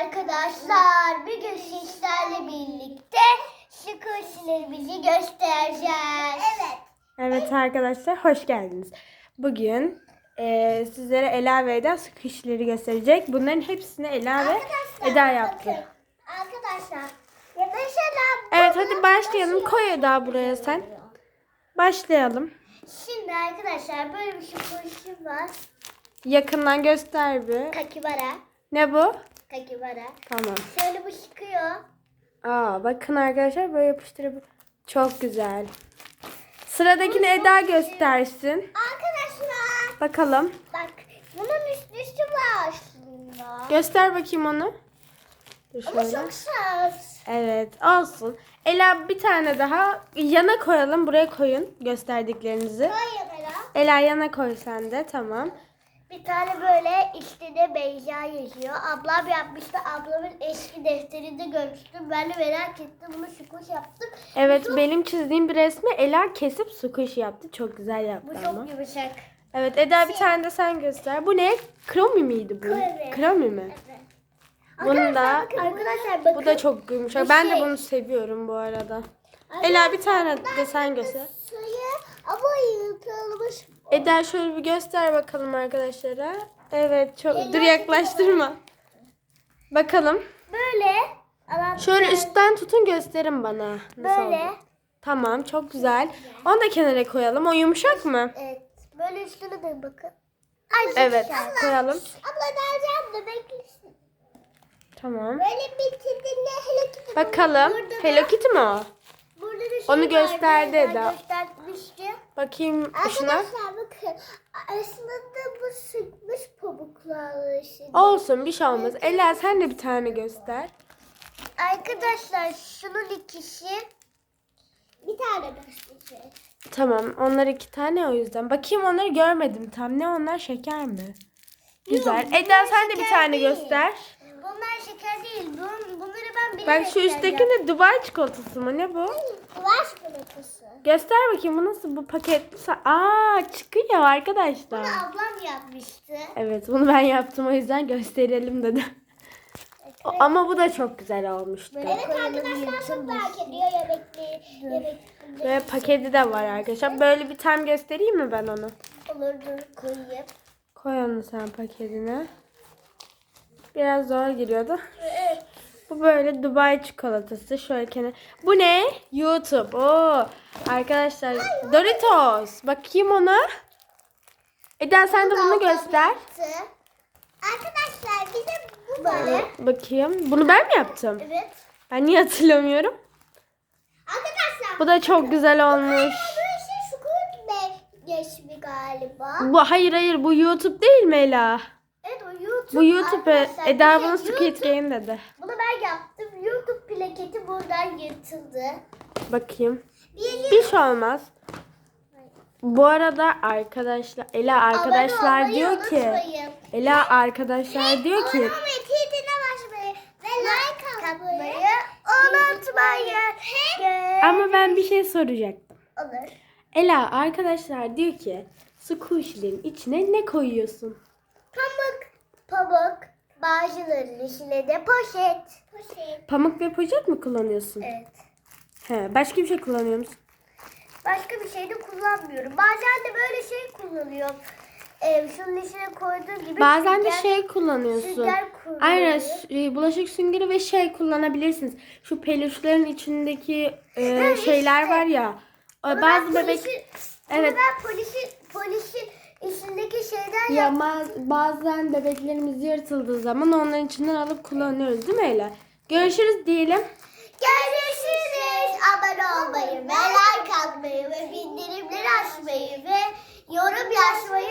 arkadaşlar. Bugün sizlerle birlikte sıkışlarımızı göstereceğiz. Evet. Evet arkadaşlar hoş geldiniz. Bugün eee, sizlere Ela ve Eda sıkışları gösterecek. Bunların hepsini Ela ve Eda yaptı. bakın. Arkadaşlar. Ya mesela Evet hadi başlayalım. Koy Eda buraya sen. Başlayalım. Şimdi arkadaşlar böyle bir sıkışım var. Yakından göster bir. Kakibara. Ne bu? Kakibara. Tamam. Şöyle bu çıkıyor. Aa bakın arkadaşlar böyle yapıştırıp çok güzel. Sıradakini Eda göstersin. Arkadaşlar. Bakalım. Bak bunun üstüsü var aslında. Göster bakayım onu. Dur Ama şöyle. çok sert. Evet olsun. Ela bir tane daha yana koyalım. Buraya koyun gösterdiklerinizi. Koy Emela. Ela yana koy sen de tamam. Bir tane böyle üstüne Beyza yazıyor. Ablam yapmıştı. Ablamın eski defterinde görmüştüm. Ben de merak ettim. Bunu şukuş yaptım. Evet Bu- benim çizdiğim bir resmi Ela kesip squash yaptı. Çok güzel Bu yaptı çok ama. yumuşak. Evet Eda bir tane de sen göster. Bu ne? Kromi miydi bu? Kromi. Kromi mi? Evet. Bunun da Arkadaşlar bakın. Arkadaşlar bakın. bu da çok yumuşak. Bu Ben de şey- bunu seviyorum bu arada. Ela bir tane de sen göster. Eda şöyle bir göster bakalım arkadaşlara. Evet çok Ela dur yaklaştırma. Bakalım. Böyle. Şöyle üstten tutun gösterin bana. Nasıl Böyle. oldu? Tamam çok güzel. Onu da kenara koyalım. O yumuşak mı? Evet. Böyle üstüne de bakın. Ay, Evet güzel. koyalım. Abla nereden de beklesin. Tamam. Böyle bitirdiğinde Hello Kitty. Bakalım. Burada Hello Kitty mi o? Burada da şey Onu gösterdi Eda. Göstermişti. Bakayım şuna. Bakın. Aslında bu sıkmış pamuklarla şimdi. Olsun bir şey olmaz. Ela sen de bir tane göster. Arkadaşlar şunun ikisi. Bir tane göstereceğiz. Tamam onlar iki tane o yüzden. Bakayım onları görmedim tam. Ne onlar şeker mi? Güzel. bunlar Eda sen de bir tane değil. göster. Bunlar şeker değil. Bun, bunları ben bilerek Bak şu üstteki ne? Dubai çikolatası mı? Ne bu? Var çikolatası. Göster bakayım bu nasıl bu paketli? sa- Aa çıkıyor arkadaşlar. Bunu ablam yapmıştı. Evet bunu ben yaptım o yüzden gösterelim dedim. O- Ama bu da çok güzel olmuştu. Evet arkadaşlar çok merak ediyor yemekli. Yemekli. Ve paketi de var arkadaşlar. Böyle bir tane göstereyim mi ben onu? Olur dur koyayım. Koy onu sen paketine. Biraz zor giriyordu. Evet. Bu böyle Dubai çikolatası. Şöyle kenar. Bu ne? YouTube. Oo. Arkadaşlar Doritos. Bakayım ona. Eda sen de bunu göster. Arkadaşlar bize bu böyle. Bakayım. Bunu ben mi yaptım? Evet. Ben niye hatırlamıyorum? Arkadaşlar. Bu da çok güzel olmuş. Bu galiba. Bu hayır hayır bu YouTube değil mi Ela? Evet o YouTube. Bu YouTube. Eda bir bunu şey, Squid YouTube- Game dedi. Bunu ben yaptım. YouTube plaketi buradan yırtıldı. Bakayım. Bir Bir şey olmaz. Bu arada arkadaşlar Ela arkadaşlar olmayı diyor ki unutmayın. Ela arkadaşlar diyor ki Abone olmayı, ve like atmayı unutmayın. ama ben bir şey soracaktım. Olur. Ela arkadaşlar diyor ki squish'lerin içine ne koyuyorsun? Bazılarının içine de poşet. Poşet. Pamuk ve poşet mi kullanıyorsun? Evet. He, başka bir şey kullanıyor musun? Başka bir şey de kullanmıyorum. Bazen de böyle şey kullanıyorum. Ee, şunun içine koyduğum gibi Bazen de sünger- şey kullanıyorsun. Aynen s- e, bulaşık süngeri ve şey kullanabilirsiniz. Şu peluşların içindeki e, şeyler işte. var ya. Bazı bebek polisin- Evet. Ben polisin, polisin içindeki şeyden ya yap- ma- bazen bebeklerimiz yırtıldığı zaman onların içinden alıp kullanıyoruz değil mi Ela? Görüşürüz diyelim. Görüşürüz. Abone olmayı ve like atmayı ve bildirimleri açmayı ve yorum yazmayı